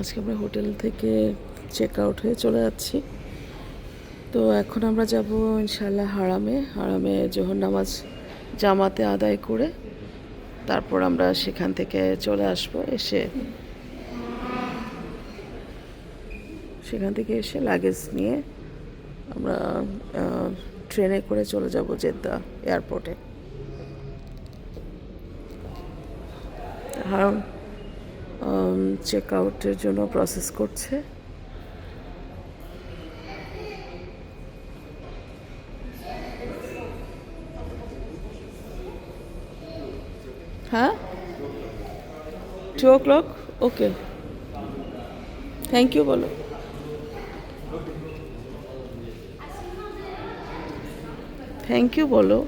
আজকে আমরা হোটেল থেকে চেক আউট হয়ে চলে যাচ্ছি। তো এখন আমরা যাব ইনশাল্লাহ হারামে। হারামে জোহর নামাজ জামাতে আদায় করে তারপর আমরা সেখান থেকে চলে আসব এসে। সেখান থেকে এসে লাগেজ নিয়ে আমরা ট্রেনে করে চলে যাব জেদ্দা এয়ারপোর্টে হারাম চেক আউটের জন্য প্রসেস করছে। হ্যাঁ? Two o'clock okay thank you বলো। থ্যাংক ইউ বলো।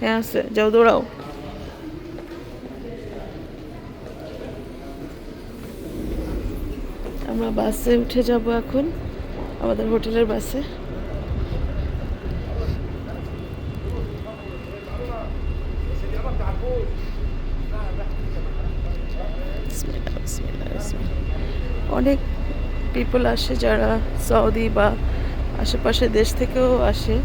হ্যাঁ আছে। যাও, দৌড়াও। আমরা বাসে উঠে যাব এখন, আমাদের হোটেলের বাসে। অনেক পিপল আসে যারা সৌদি বা আশেপাশে দেশ থেকেও আসে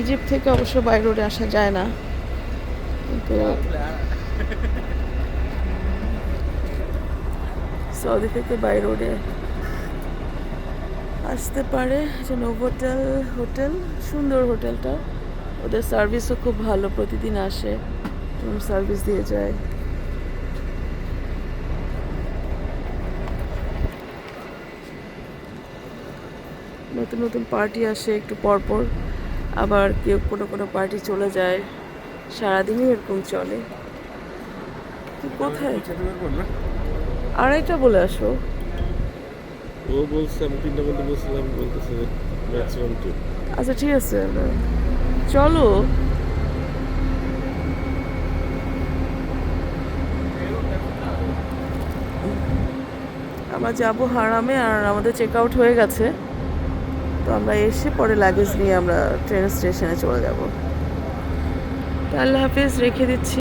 ইজিপ্ট থেকে অবশ্য বাইরে আসা যায় না কিন্তু সৌদি থেকে বাই রোডে আসতে পারে যে নোভোটেল হোটেল সুন্দর হোটেলটা। ওদের সার্ভিসও খুব ভালো, প্রতিদিন আসে, রুম সার্ভিস দিয়ে যায়। নতুন নতুন পার্টি আসে একটু পরপর আবার কেউ কোনো কোনো পার্টি চলে যায়। সারাদিনই এরকম চলে। কোথায়? আড়াইটা বলে আসো। ও বলছে আমি তিনটা বলতে বলছিলাম বলতেছে ম্যাক্সিমাম টু আচ্ছা ঠিক আছে চলো। আমরা যাব হারামে আর আমাদের চেক আউট হয়ে গেছে। তো আমরা এসে পরে লাগেজ নিয়ে আমরা ট্রেন স্টেশনে চলে যাব। আল্লাহ হাফিজ রেখে দিচ্ছি।